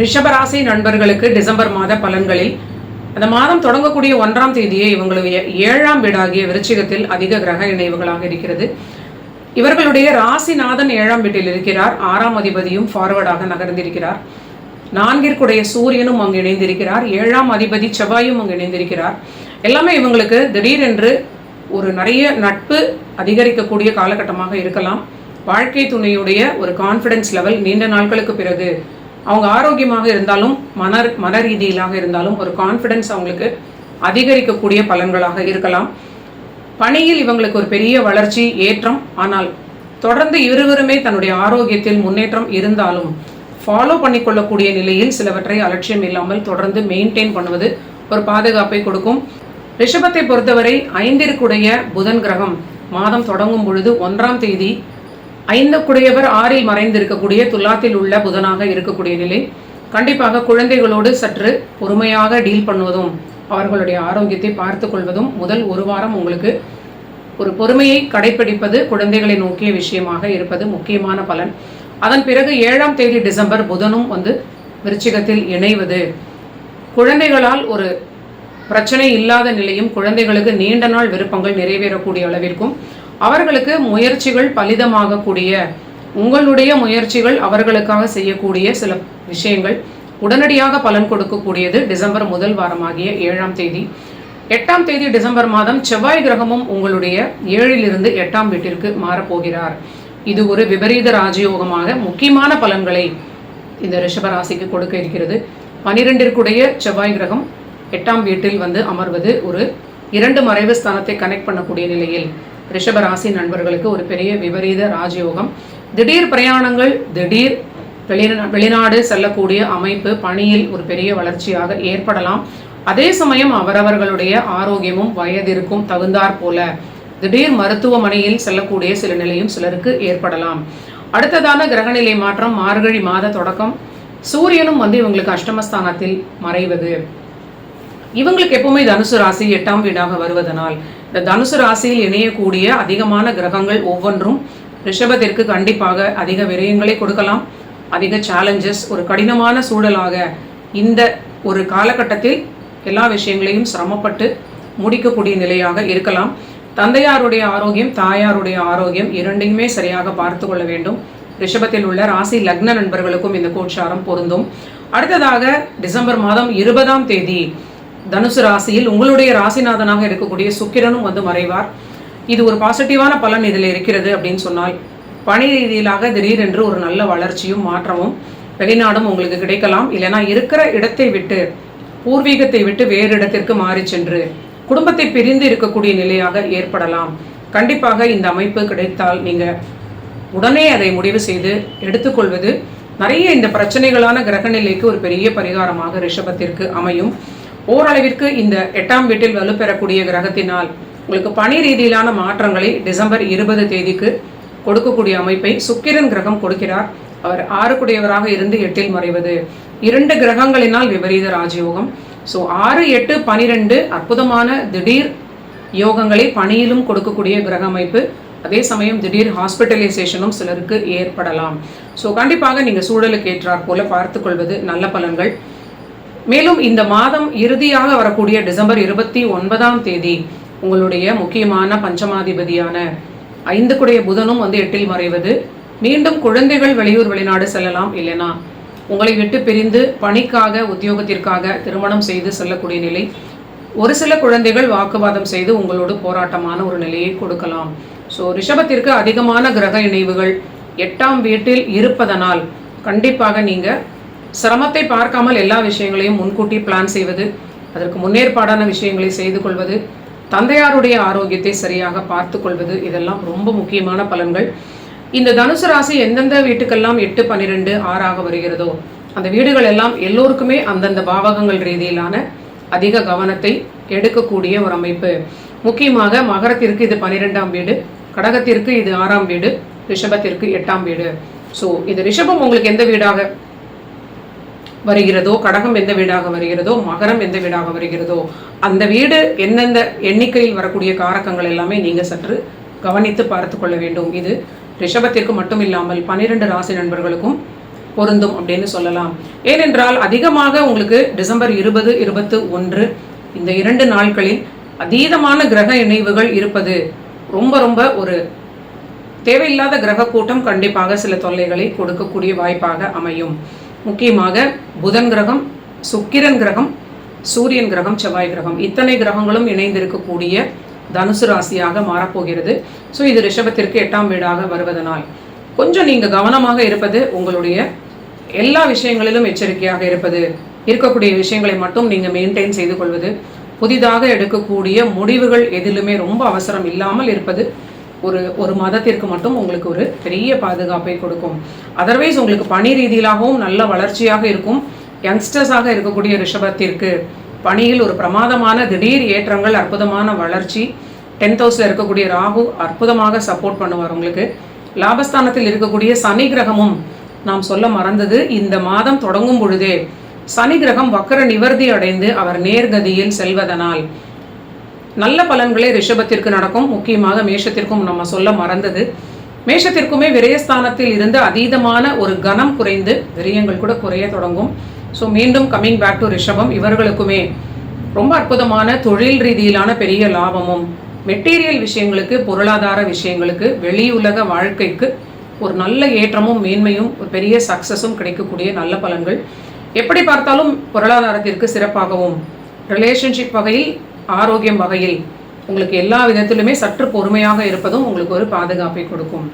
ரிஷபராசி நண்பர்களுக்கு டிசம்பர் மாத பலன்களில் அந்த மாதம் தொடங்கக்கூடிய ஒன்றாம் தேதியே இவங்களுடைய ஏழாம் வீடாகிய விருச்சிகத்தில் அதிக கிரக இணைவுகளாக இருக்கிறது. இவர்களுடைய ராசிநாதன் ஏழாம் வீட்டில் இருக்கிறார். ஆறாம் அதிபதியும் ஃபார்வர்டாக நகர்ந்திருக்கிறார். நான்கிற்குடைய சூரியனும் அங்கு இணைந்திருக்கிறார். ஏழாம் அதிபதி செவ்வாயும் அங்கு இணைந்திருக்கிறார். எல்லாமே இவங்களுக்கு திடீரென்று ஒரு நிறைய நட்பு அதிகரிக்கக்கூடிய காலகட்டமாக இருக்கலாம். வாழ்க்கை துணையுடைய ஒரு கான்ஃபிடென்ஸ் லெவல் நீண்ட நாட்களுக்கு பிறகு அவங்க ஆரோக்கியமாக இருந்தாலும் மன மன ரீதியிலாக இருந்தாலும் ஒரு கான்ஃபிடென்ஸ் அவங்களுக்கு அதிகரிக்கக்கூடிய பலன்களாக இருக்கலாம். பணியில் இவங்களுக்கு ஒரு பெரிய வளர்ச்சி ஏற்றம். ஆனால் தொடர்ந்து இருவருமே தன்னுடைய ஆரோக்கியத்தில் முன்னேற்றம் இருந்தாலும் ஃபாலோ பண்ணிக்கொள்ளக்கூடிய நிலையில் சிலவற்றை அலட்சியம் இல்லாமல் தொடர்ந்து மெயின்டைன் பண்ணுவது ஒரு பாதுகாப்பை கொடுக்கும். ரிஷபத்தை பொறுத்தவரை ஐந்திற்குடைய புதன் கிரகம் மாதம் தொடங்கும் பொழுது ஒன்றாம் தேதி ஐந்துக்குடையவர் ஆறில் மறைந்திருக்கக்கூடிய துலாத்தில் உள்ள புதனாக இருக்கக்கூடிய நிலை கண்டிப்பாக குழந்தைகளோடு சற்று பொறுமையாக டீல் பண்ணுவதும் அவர்களுடைய ஆரோக்கியத்தை பார்த்து கொள்வதும் முதல் ஒரு வாரம் உங்களுக்கு ஒரு பொறுமையை கடைபிடிப்பது குழந்தைகளை நோக்கிய விஷயமாக இருப்பது முக்கியமான பலன். அதன் பிறகு ஏழாம் தேதி டிசம்பர் புதனும் வந்து விருச்சிகத்தில் இணைவது. குழந்தைகளால் ஒரு பிரச்சனை இல்லாத நிலையும் குழந்தைகளுக்கு நீண்ட நாள் விருப்பங்கள் நிறைவேறக்கூடிய அளவிற்கும் அவர்களுக்கு முயற்சிகள் பலிதமாகக்கூடிய உங்களுடைய முயற்சிகள் அவர்களுக்காக செய்யக்கூடிய சில விஷயங்கள் உடனடியாக பலன் கொடுக்கக்கூடியது டிசம்பர் முதல் வாரமாகிய ஏழாம் தேதி. எட்டாம் தேதி டிசம்பர் மாதம் செவ்வாய் கிரகமும் உங்களுடைய ஏழிலிருந்து எட்டாம் வீட்டிற்கு மாறப்போகிறார். இது ஒரு விபரீத ராஜயோகமாக முக்கியமான பலன்களை இந்த ரிஷபராசிக்கு கொடுக்க இருக்கிறது. பனிரெண்டிற்குடைய செவ்வாய் கிரகம் எட்டாம் வீட்டில் வந்து அமர்வது ஒரு இரண்டு மறைவு ஸ்தானத்தை கனெக்ட் பண்ணக்கூடிய நிலையில் ரிஷபராசி நண்பர்களுக்கு ஒரு பெரிய விபரீத ராஜயோகம். திடீர் பிரயாணங்கள் திடீர் வெளிநா வெளிநாடு செல்லக்கூடிய அமைப்பு பணியில் ஒரு பெரிய வளர்ச்சியாக ஏற்படலாம். அதே சமயம் அவரவர்களுடைய ஆரோக்கியமும் வயதிற்கும் தகுந்தாற் போல. திடீர் மருத்துவமனையில் செல்லக்கூடிய சில நிலையும் சிலருக்கு ஏற்படலாம். அடுத்ததான கிரகநிலை மாற்றம் மார்கழி மாத தொடக்கம். சூரியனும் வந்து இவங்களுக்கு அஷ்டமஸ்தானத்தில் மறைவது. இவங்களுக்கு எப்பவுமே தனுசு ராசி எட்டாம் வீடாக வருவதனால் இந்த தனுசு ராசியில் இணையக்கூடிய அதிகமான கிரகங்கள் ஒவ்வொன்றும் ரிஷபத்திற்கு கண்டிப்பாக அதிக விரயங்களை கொடுக்கலாம். அதிக சேலஞ்சஸ் ஒரு கடினமான சூழலாக இந்த ஒரு காலகட்டத்தில் எல்லா விஷயங்களையும் சிரமப்பட்டு முடிக்கக்கூடிய நிலையாக இருக்கலாம். தந்தையாருடைய ஆரோக்கியம் தாயாருடைய ஆரோக்கியம் இரண்டையுமே சரியாக பார்த்து கொள்ள வேண்டும். ரிஷபத்தில் உள்ள ராசி லக்ன நண்பர்களுக்கும் இந்த கோட்சாரம் பொருந்தும். அடுத்ததாக டிசம்பர் மாதம் இருபதாம் தேதி தனுசு ராசியில் உங்களுடைய ராசிநாதனாக இருக்கக்கூடிய சுக்கிரனும் வந்து மறைவார். இது ஒரு பாசிட்டிவான பலன் இதில் இருக்கிறது அப்படின்னு சொன்னால் பணி ரீதியிலாக திடீரென்று ஒரு நல்ல வளர்ச்சியும் மாற்றமும் வெளிநாடும் உங்களுக்கு கிடைக்கலாம். இல்லைனா இருக்கிற இடத்தை விட்டு பூர்வீகத்தை விட்டு வேறு இடத்திற்கு மாறி சென்று குடும்பத்தை பிரிந்து இருக்கக்கூடிய நிலையாக ஏற்படலாம். கண்டிப்பாக இந்த அமைப்பு கிடைத்தால் நீங்கள் உடனே அதை முடிவு செய்து எடுத்துக்கொள்வது நிறைய இந்த பிரச்சனைகளான கிரகநிலைக்கு ஒரு பெரிய பரிகாரமாக ரிஷபத்திற்கு அமையும். ஓரளவிற்கு இந்த எட்டாம் வீட்டில் வலுப்பெறக்கூடிய கிரகத்தினால் உங்களுக்கு பணி ரீதியிலான மாற்றங்களை டிசம்பர் இருபது தேதிக்கு கொடுக்கக்கூடிய அமைப்பை சுக்கிரன் கிரகம் கொடுக்கிறார். அவர் ஆறுக்குடையவராக இருந்து எட்டில் மறைவது. இரண்டு கிரகங்களினால் விபரீத ராஜயோகம். ஸோ ஆறு எட்டு பனிரெண்டு அற்புதமான திடீர் யோகங்களை பணியிலும் கொடுக்கக்கூடிய கிரக அமைப்பு. அதே சமயம் திடீர் ஹாஸ்பிட்டலைசேஷனும் சிலருக்கு ஏற்படலாம். ஸோ கண்டிப்பாக நீங்கள் சூழலுக்கு ஏற்றாற் போல பார்த்து கொள்வது நல்ல பலன்கள். மேலும் இந்த மாதம் இறுதியாக வரக்கூடிய டிசம்பர் இருபத்தி ஒன்பதாம் தேதி உங்களுடைய முக்கியமான பஞ்சமாதிபதியான ஐந்து குடைய புதனும் வந்து எட்டில் மறைவது. மீண்டும் குழந்தைகள் வெளியூர் வெளிநாடு செல்லலாம் இல்லைனா உங்களை விட்டு பிரிந்து பணிக்காக உத்தியோகத்திற்காக திருமணம் செய்து செல்லக்கூடிய நிலை. ஒரு சில குழந்தைகள் வாக்குவாதம் செய்து உங்களோடு போராட்டமான ஒரு நிலையை கொடுக்கலாம். ஸோ ரிஷபத்திற்கு அதிகமான கிரக இணைவுகள் எட்டாம் வீட்டில் இருப்பதனால் கண்டிப்பாக நீங்கள் சிரமத்தை பார்க்காமல் எல்லா விஷயங்களையும் முன்கூட்டி பிளான் செய்வது அதற்கு முன்னேற்பாடான விஷயங்களை செய்து கொள்வது தந்தையாருடைய ஆரோக்கியத்தை சரியாக பார்த்து கொள்வது இதெல்லாம் ரொம்ப முக்கியமான பலன்கள். இந்த தனுசு ராசி எந்தெந்த வீட்டுக்கெல்லாம் எட்டு பன்னிரெண்டு ஆறாக வருகிறதோ அந்த வீடுகள் எல்லாம் எல்லோருக்குமே அந்தந்த பாவகங்கள் ரீதியிலான அதிக கவனத்தை எடுக்கக்கூடிய ஒரு அமைப்பு. முக்கியமாக மகரத்திற்கு இது பன்னிரெண்டாம் வீடு கடகத்திற்கு இது ஆறாம் வீடு ரிஷபத்திற்கு எட்டாம் வீடு. ஸோ இது ரிஷபம் உங்களுக்கு எந்த வீடாக வருகிறதோ கடகம் எந்த வீடாக வருகிறதோ மகரம் எந்த வீடாக வருகிறதோ அந்த வீடு எந்தெந்த எண்ணிக்கையில் வரக்கூடிய காரகங்கள் எல்லாமே நீங்கள் சற்று கவனித்து பார்த்து கொள்ள வேண்டும். இது ரிஷபத்திற்கு மட்டும் இல்லாமல் பன்னிரெண்டு ராசி நண்பர்களுக்கும் பொருந்தும் அப்படின்னு சொல்லலாம். ஏனென்றால் அதிகமாக உங்களுக்கு டிசம்பர் இருபது இருபத்து ஒன்று இந்த இரண்டு நாட்களில் அதீதமான கிரக இணைவுகள் இருப்பது ரொம்ப ரொம்ப ஒரு தேவையில்லாத கிரக கூட்டம் கண்டிப்பாக சில தொல்லைகளை கொடுக்கக்கூடிய வாய்ப்பாக அமையும். முக்கியமாக புதன் கிரகம் சுக்கிரன் கிரகம் சூரியன் கிரகம் செவ்வாய் கிரகம். இத்தனை கிரகங்களும் இணைந்திருக்கக்கூடிய தனுசு ராசியாக மாறப்போகிறது. ஸோ இது ரிஷபத்திற்கு எட்டாம் வீடாக வருவதனால். கொஞ்சம் நீங்கள் கவனமாக இருப்பது உங்களுடைய எல்லா விஷயங்களிலும் எச்சரிக்கையாக இருப்பது. இருக்கக்கூடிய விஷயங்களை மட்டும் நீங்கள் மெயின்டைன் செய்து கொள்வது. புதிதாக எடுக்கக்கூடிய முடிவுகள் எதிலுமே ரொம்ப அவசரம் இல்லாமல் இருப்பது. ஒரு ஒரு மதத்திற்கு மட்டும் உங்களுக்கு ஒரு பெரிய பாதுகாப்பை கொடுக்கும். அதர்வைஸ் உங்களுக்கு பணி ரீதியிலாகவும் நல்ல வளர்ச்சியாக இருக்கும். யங்ஸ்டர்ஸாக இருக்கக்கூடிய ரிஷபத்திற்கு பணியில் ஒரு பிரமாதமான திடீர் ஏற்றங்கள் அற்புதமான வளர்ச்சி. டென்த் ஹவுஸில் இருக்கக்கூடிய ராகு அற்புதமாக சப்போர்ட் பண்ணுவார் உங்களுக்கு. லாபஸ்தானத்தில் இருக்கக்கூடிய சனி கிரகமும் நாம் சொல்ல மறந்தது இந்த மாதம் தொடங்கும் பொழுதே சனி கிரகம் வக்கர நிவர்த்தி அடைந்து அவர் நேர்கதியில் செல்வதனால் நல்ல பலன்களே ரிஷபத்திற்கு நடக்கும். முக்கியமாக மேஷத்திற்கும் நம்ம சொல்ல மறந்தது. மேஷத்திற்குமே விரயஸ்தானத்தில் இருந்து அதீதமான ஒரு கனம் குறைந்து விரயங்கள் கூட குறைய தொடங்கும். ஸோ மீண்டும் கம்மிங் பேக் டு ரிஷபம். இவர்களுக்குமே ரொம்ப அற்புதமான தொழில் ரீதியிலான பெரிய லாபமும் மெட்டீரியல் விஷயங்களுக்கு பொருளாதார விஷயங்களுக்கு வெளியுலக வாழ்க்கைக்கு ஒரு நல்ல ஏற்றமும் மேன்மையும் ஒரு பெரிய சக்சஸும் கிடைக்கக்கூடிய நல்ல பலன்கள். எப்படி பார்த்தாலும் பொருளாதாரத்திற்கு சிறப்பாகவும் ரிலேஷன்ஷிப் வகையில் ஆரோக்கியம் வகையில் உங்களுக்கு எல்லா விதத்திலுமே சற்று பொறுமையாக இருப்பதும் உங்களுக்கு ஒரு பாதுகாப்பை கொடுக்கும்.